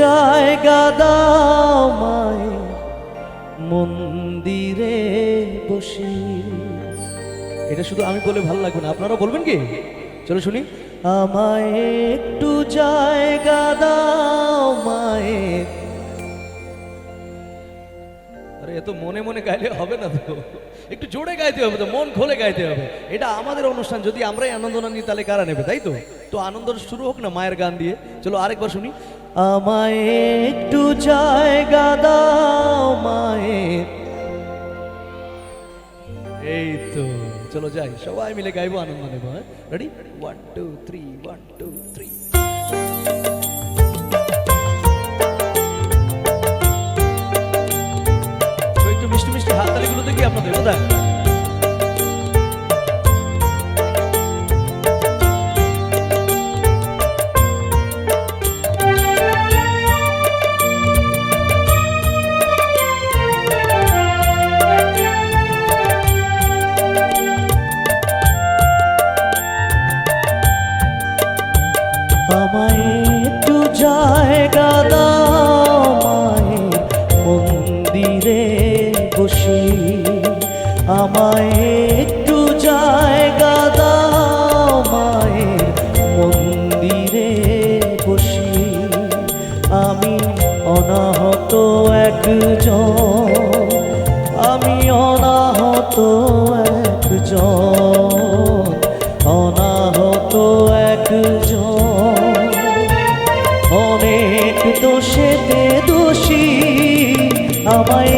জায়গা দাও মায়, মন্দিরে বসি। এটা শুধু আমি বলে ভালো লাগবে না আপনারা বলবেন কি? চলো শুনি। আমায় একটু জায়গা দাও মায়ের আরে এত মনে মনে গাইলে হবে না তো। একটু জোরে গাইতে হবে তো, মন খোলে গাইতে হবে। এটা আমাদের অনুষ্ঠান, যদি আমরাই আনন্দ না নিই তাহলে কারা নেবে, তাই তো? তো আনন্দ শুরু হোক না মায়ের গান দিয়ে। চলো আরেকবার শুনি। আমায় একটু জায়গা দাও মায়ের। এই তো, চলো যাই, সবাই মিলে গাইবো, আনন্দ নেব ready one two three one two three একটু মিষ্টি মিষ্টি হাততালিগুলো দেখি আপনাদের, কোথায়? আমায় একটু জায়গা দাও মায়ের মন্দিরে বসি। আমায় একটু জায়গা দাও মায়ের মন্দিরে বসি। আমি অনাহত একজন, আমি অনাহত একজন। আমায়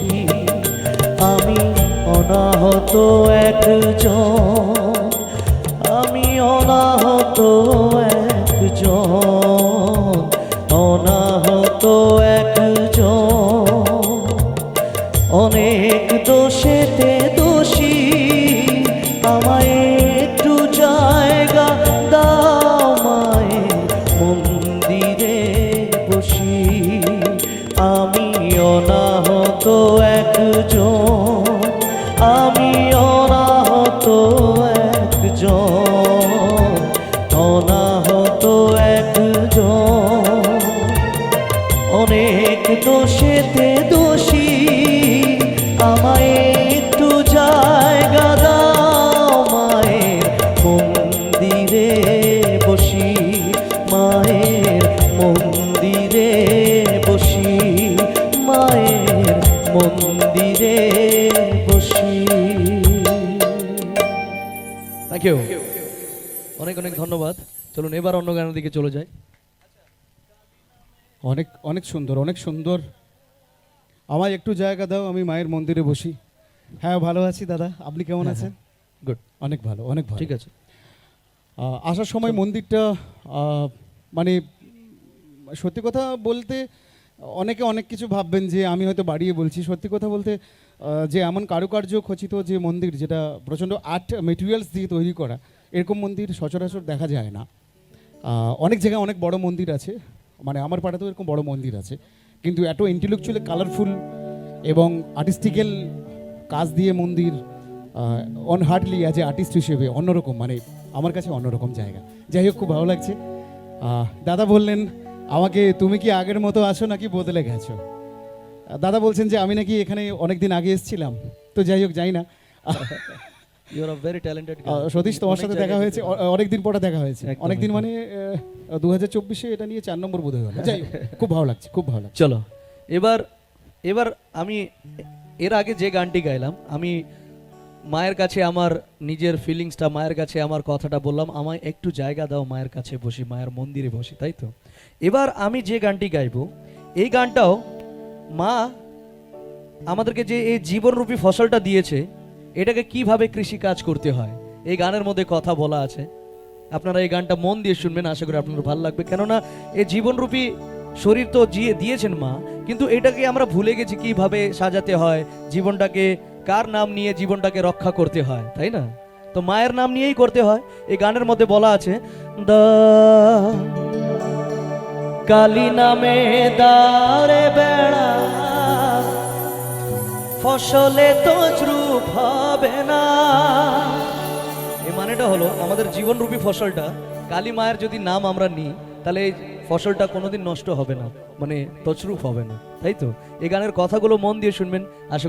অনাহত একজন। আমি অনাহত একজন। অনাহত একজন। অনেক দোষেতে দোষী। আমায় একটু জায়গা দাও মায়ের মন্দিরে বসি। আমি অনাহত একজন। আমি অনাহত একজন অনাহত একজন। অনেক দোষেতে দোষী আমায় একটু জায়গা দাও মায়ের মন্দিরে। থ্যাংক ইউ অনেক অনেক ধন্যবাদ। চলুন এবার অন্য গানের দিকে চলে যাই। অনেক অনেক সুন্দর অনেক সুন্দর। আমায় একটু জায়গা দাও আমি মায়ের মন্দিরে বসি। হ্যাঁ ভালো আছি দাদা। আপনি কেমন আছেন? গুড অনেক ভালো অনেক ভালো। ঠিক আছে। আসার সময় মন্দিরটা মানে সত্যি কথা বলতে অনেকে অনেক কিছু ভাববেন যে আমি হয়তো বাড়িয়ে বলছি। সত্যি কথা বলতে যে এমন কারুকার্য খচিত যে মন্দির যেটা প্রচণ্ড আর্ট মেটেরিয়ালস দিয়ে তৈরি করা, এরকম মন্দির সচরাচর দেখা যায় না। অনেক জায়গায় অনেক বড় মন্দির আছে মানে আমার পাড়াতেও এরকম বড় মন্দির আছে, কিন্তু এত ইন্টেলেকচুয়ালি কালারফুল এবং আর্টিস্টিক্যাল কাজ দিয়ে মন্দির on hardly as a artist হিসেবে অন্যরকম মানে আমার কাছে অন্যরকম জায়গা। যাই হোক, খুব ভালো লাগছে। দাদা বললেন আমাকে তুমি কি আগের মতো আছো নাকি বদলে গেছো? দাদা বলছেন যে আমি নাকি এখানে অনেক দিন আগে এসেছিলাম। তো যাই হোক যাই না। You are very talented Satish তোমার সাথে দেখা হয়েছে অনেক দিন পরে দেখা হয়েছে। অনেক দিন মানে দু হাজার চব্বিশে এটা নিয়ে চার নম্বর বোধ হয়ে গেল যাই খুব ভালো লাগছে খুব ভালো লাগছে। চলো এবার এবার আমি এর আগে যে গানটি গাইলাম আমি মায়ের কাছে আমার নিজের ফিলিংসটা মায়ের কাছে আমার কথাটা বললাম, আমায় একটু জায়গা দাও মায়ের কাছে বসি, মায়ের মন্দিরে বসি, তাই তো? এবার আমি যে গানটি গাইবো, এই গানটাও মা আমাদেরকে যে এই জীবনরূপী ফসলটা দিয়েছে, এটাকে কীভাবে কৃষি কাজ করতে হয়, এই গানের মধ্যে কথা বলা আছে। আপনারা এই গানটা মন দিয়ে শুনবেন, আশা করি আপনাদের ভালো লাগবে। কেননা, এই জীবনরূপী শরীর তো জিয়ে দিয়েছেন মা, কিন্তু এটাকে আমরা ভুলে গেছি কীভাবে সাজাতে হয়, জীবনটাকে কার নাম নিয়ে জীবনটাকে রক্ষা করতে হয়, তাই না? তো মায়ের নাম নিয়েই করতে হয়। এই গানের মধ্যে বলা আছে কালী নামে দারে বেড়া, ফসলে তো হবে না। এই মানেটা হলো, আমাদের জীবনরূপী ফসলটা, কালী মায়ের যদি নাম আমরা নিই, তাহলে এই ফসলটা কোনোদিন নষ্ট হবে না মানে তছরূপ হবে না, তাই তো? এই গানের কথাগুলো মন দিয়ে শুনবেন, আশা